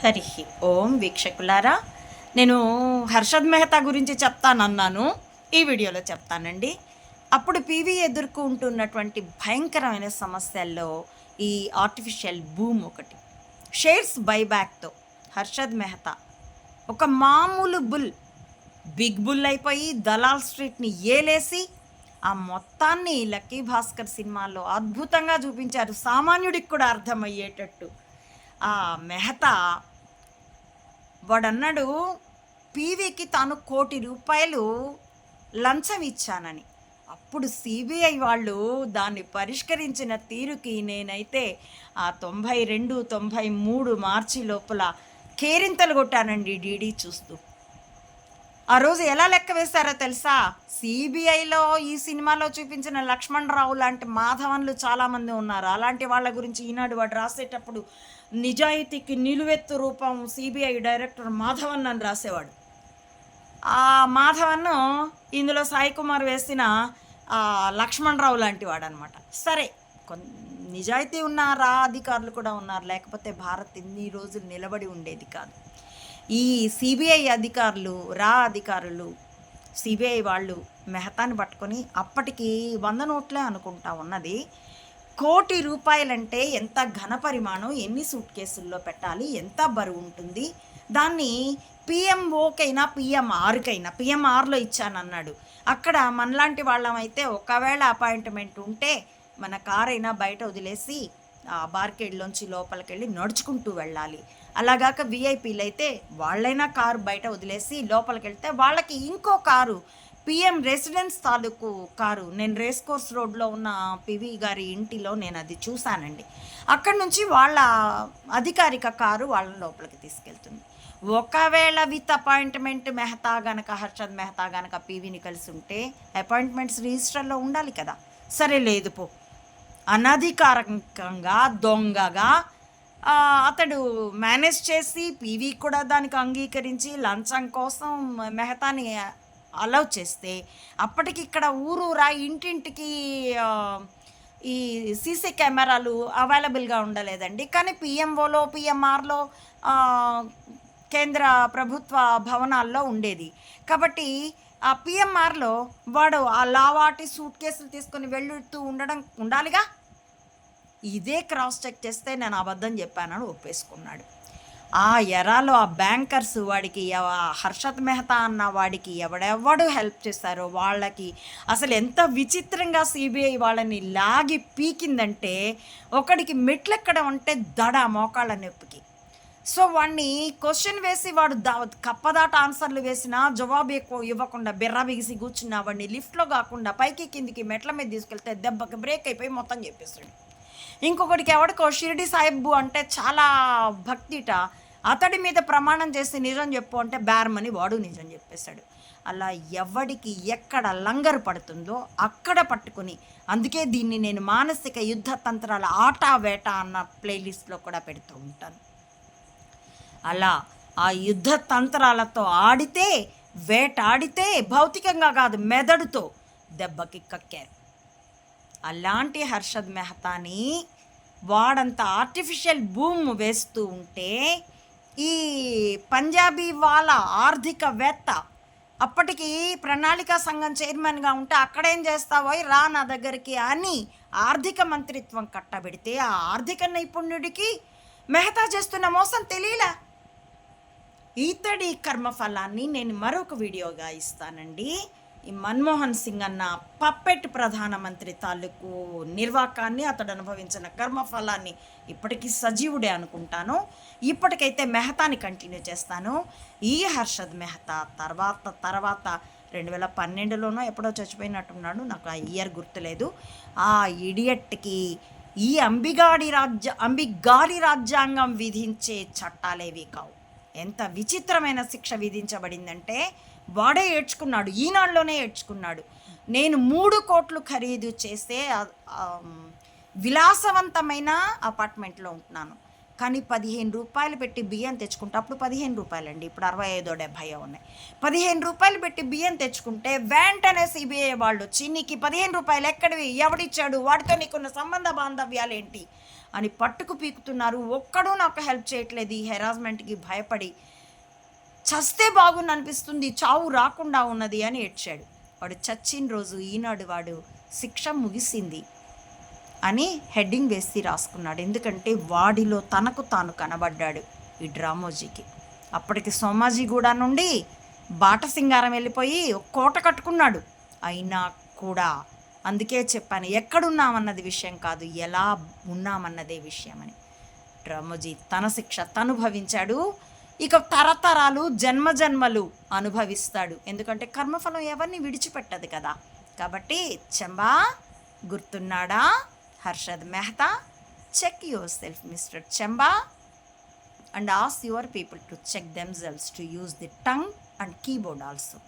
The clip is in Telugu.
హరి ఓం వీక్షకులారా. నేను హర్షద్ మెహతా గురించి చెప్తానన్నాను. ఈ వీడియోలో చెప్తానండి. అప్పుడు పీవీ ఎదుర్కొంటున్నటువంటి భయంకరమైన సమస్యల్లో ఈ ఆర్టిఫిషియల్ బూమ్ ఒకటి. షేర్స్ బైబ్యాక్తో హర్షద్ మెహతా ఒక మామూలు బుల్ బిగ్ బుల్ అయిపోయి దలాల్ స్ట్రీట్ని ఏలేసి ఆ మొత్తాన్ని లక్కీ భాస్కర్ సినిమాలో అద్భుతంగా చూపించారు. సామాన్యుడికి కూడా అర్థమయ్యేటట్టు. ఆ మెహతా వాడన్నాడు పీవీకి తాను కోటి రూపాయలు లంచం ఇచ్చానని. అప్పుడు సిబిఐ వాళ్ళు దాన్ని పరిష్కరించిన తీరుకి నేనైతే ఆ తొంభై రెండు తొంభై మూడు మార్చి లోపల కేరింతలు కొట్టానండి డీడీ చూస్తూ. ఆ రోజు ఎలా లెక్క వేశారో తెలుసా? సిబిఐలో ఈ సినిమాలో చూపించిన లక్ష్మణ్ రావు లాంటి మాధవన్లు చాలామంది ఉన్నారు. అలాంటి వాళ్ళ గురించి ఈనాడు వాడు రాసేటప్పుడు నిజాయితీకి నిలువెత్తు రూపం సిబిఐ డైరెక్టర్ మాధవన్ అని రాసేవాడు. ఆ మాధవన్ ఇందులో సాయి కుమార్ వేసిన లక్ష్మణ్ రావు లాంటి వాడు అనమాట సరే నిజాయితీ ఉన్న రా అధికారులు కూడా ఉన్నారు. లేకపోతే భారత్ ఇన్ని రోజులు నిలబడి ఉండేది కాదు. ఈ సిబిఐ అధికారులు రా అధికారులు సిబిఐ వాళ్ళు మెహతాని పట్టుకొని అప్పటికి వంద నోట్లే అనుకుంటా ఉన్నది. కోటి రూపాయలంటే ఎంత ఘన పరిమాణం ఎన్ని సూట్ కేసుల్లో పెట్టాలి ఎంత బరువు ఉంటుంది? దాన్ని పిఎంఓకైనా పిఎంఆర్కైనా పిఎంఆర్లో ఇచ్చానన్నాడు. అక్కడ మనలాంటి వాళ్ళమైతే ఒకవేళ అపాయింట్మెంట్ ఉంటే మన కార్ అయినా బయట వదిలేసి ఆ బార్కేడ్లోంచి లోపలికి వెళ్ళి నడుచుకుంటూ వెళ్ళాలి. అలాగాక విఐపీలు అయితే వాళ్ళైనా కారు బయట వదిలేసి లోపలికి వెళ్తే వాళ్ళకి ఇంకో కారు పిఎం రెసిడెన్స్ తాలూకు కారు. నేను రేస్ కోర్స్ రోడ్లో ఉన్న పివి గారి ఇంటిలో నేను అది చూశానండి. అక్కడి నుంచి వాళ్ళ అధికారిక కారు వాళ్ళ లోపలికి తీసుకెళ్తుంది. ఒకవేళ విత్ అపాయింట్మెంట్ మెహతా గనక హర్షద్ మెహతా గనక పీవీని కలిసి ఉంటే అపాయింట్మెంట్స్ రిజిస్టర్లో ఉండాలి కదా. సరే లేదు పో. అనధికారికంగా దొంగగా అతడు మేనేజ్ చేసి పీవీ కూడా దానికి అంగీకరించి లంచం కోసం మెహతాని అలౌ చేస్తే అప్పటికి ఇక్కడ ఊరూరా ఇంటింటికి ఈ సీసీ కెమెరాలు అవైలబుల్గా ఉండలేదండి. కానీ పిఎంఓలో పిఎంఆర్లో కేంద్ర ప్రభుత్వ భవనాల్లో ఉండేది. కాబట్టి ఆ పిఎంఆర్లో వాడు ఆ లావాటి సూట్ కేసులు తీసుకొని వెళ్ళుతూ ఉండడం ఉండాలిగా? ఇదే క్రాస్ చెక్ చేస్తే నేను అబద్ధం చెప్పానని ఒప్పేసుకున్నాడు. ఆ ఎరాలో ఆ బ్యాంకర్స్ వాడికి హర్షత్ హర్షద్ మెహతా అన్న వాడికి ఎవడెవడు హెల్ప్ చేశారో వాళ్ళకి అసలు ఎంత విచిత్రంగా సిబిఐ వాళ్ళని లాగి పీకిందంటే ఒకడికి మెట్లెక్కడం అంటే దడ మోకాళ్ళ నొప్పికి. సో వాడిని క్వశ్చన్ వేసి వాడు దా కప్పదాట ఆన్సర్లు వేసినా జవాబు ఎక్కువ ఇవ్వకుండా బిర్రా బిగిసి కూర్చున్నా వాడిని లిఫ్ట్లో కాకుండా పైకి కిందికి మెట్ల మీద తీసుకెళ్తే దెబ్బకి బ్రేక్ అయిపోయి మొత్తం చెప్పేస్తాడు ఇంకొకటికి ఎవడికో షిరిడి సాహిబు అంటే చాలా భక్తిట. అతడి మీద ప్రమాణం చేసి నిజం చెప్పు అంటే బేరమని వాడు నిజం చెప్పేశాడు. అలా ఎవడికి ఎక్కడ లంగరు పడుతుందో అక్కడ పట్టుకుని అందుకే దీన్ని నేను మానసిక యుద్ధ తంత్రాల ఆట వేట అన్న ప్లేలిస్ట్లో కూడా పెడుతూ ఉంటాను. అలా ఆ యుద్ధ తంత్రాలతో ఆడితే వేటాడితే భౌతికంగా కాదు మెదడుతో దెబ్బకి కక్కారు. అలాంటి హర్షద్ మెహతాని వాడంత ఆర్టిఫిషియల్ బూమ్ వేస్తూ ఉంటే ఈ పంజాబీ వాళ్ళ ఆర్థికవేత్త అప్పటికి ప్రణాళికా సంఘం చైర్మన్గా ఉంటే అక్కడేం చేస్తావో రా నా దగ్గరికి అని ఆర్థిక మంత్రిత్వం కట్టబెడితే ఆ ఆర్థిక నైపుణ్యుడికి మెహతా చేస్తున్న మోసం తెలియలా. ఇతడి కర్మఫలాన్ని నేను మరొక వీడియోగా ఇస్తానండి. ఈ మన్మోహన్ సింగ్ అన్న పప్పెట్ ప్రధానమంత్రి తాలూకు నిర్వాకాన్ని అతడు అనుభవించిన కర్మఫలాన్ని ఇప్పటికీ సజీవుడే అనుకుంటాను. ఇప్పటికైతే మెహతాని కంటిన్యూ చేస్తాను. ఈ హర్షద్ మెహతా తర్వాత తర్వాత రెండు వేల పన్నెండులోనో ఎప్పుడో చచ్చిపోయినట్టున్నాడు. నాకు ఆ ఇయర్ గుర్తులేదు. ఆ ఇడియట్కి ఈ అంబిగాడి రాజ్య అంబిగారి రాజ్యాంగం విధించే చట్టాలేవి కావు. ఎంత విచిత్రమైన శిక్ష విధించబడిందంటే వాడే ఏడ్చుకున్నాడు ఈనాడులోనే ఏడ్చుకున్నాడు. నేను మూడు కోట్లు ఖరీదు చేసే విలాసవంతమైన అపార్ట్మెంట్లో ఉంటున్నాను. కానీ పదిహేను రూపాయలు పెట్టి బియ్యం తెచ్చుకుంటే అప్పుడు పదిహేను రూపాయలండి. ఇప్పుడు అరవై ఐదో డెబ్భై ఉన్నాయి. పదిహేను రూపాయలు పెట్టి బియ్యం తెచ్చుకుంటే వెంటనే సిబిఐ వాళ్ళు వచ్చి నీకు పదిహేను రూపాయలు ఎక్కడివి? ఎవడిచ్చాడు? వాడితో నీకున్న సంబంధ బాంధవ్యాలు ఏంటి అని పట్టుకు పీకుతున్నారు. ఒక్కడూ నాకు హెల్ప్ చేయట్లేదు ఈ హెరాస్మెంట్కి భయపడి. చస్తే బాగుంది అనిపిస్తుంది చావు రాకుండా ఉన్నది అని ఏడ్చాడు. వాడు చచ్చిన రోజు ఈనాడు వాడు శిక్ష ముగిసింది. అని హెడ్డింగ్ వేసి రాసుకున్నాడు. ఎందుకంటే వాడిలో తనకు తాను కనబడ్డాడు ఈ డ్రామోజీకి. అప్పటికి సోమాజీ కూడా నుండి బాట సింగారం వెళ్ళిపోయి ఒక కోట కట్టుకున్నాడు. అయినా కూడా అందుకే చెప్పాను ఎక్కడున్నామన్నది విషయం కాదు ఎలా ఉన్నామన్నదే విషయం అని డ్రామోజీ తన శిక్ష తను భవించాడు ఇక తరతరాలు జన్మ జన్మలు అనుభవిస్తాడు. ఎందుకంటే కర్మఫలం ఎవరిని విడిచిపెట్టదు కదా. కాబట్టి చెంబా గుర్తున్నాడా? Harshad Mehta. Check yourself, Mr. Chamba, and ask your people to check themselves to use the tongue and keyboard also.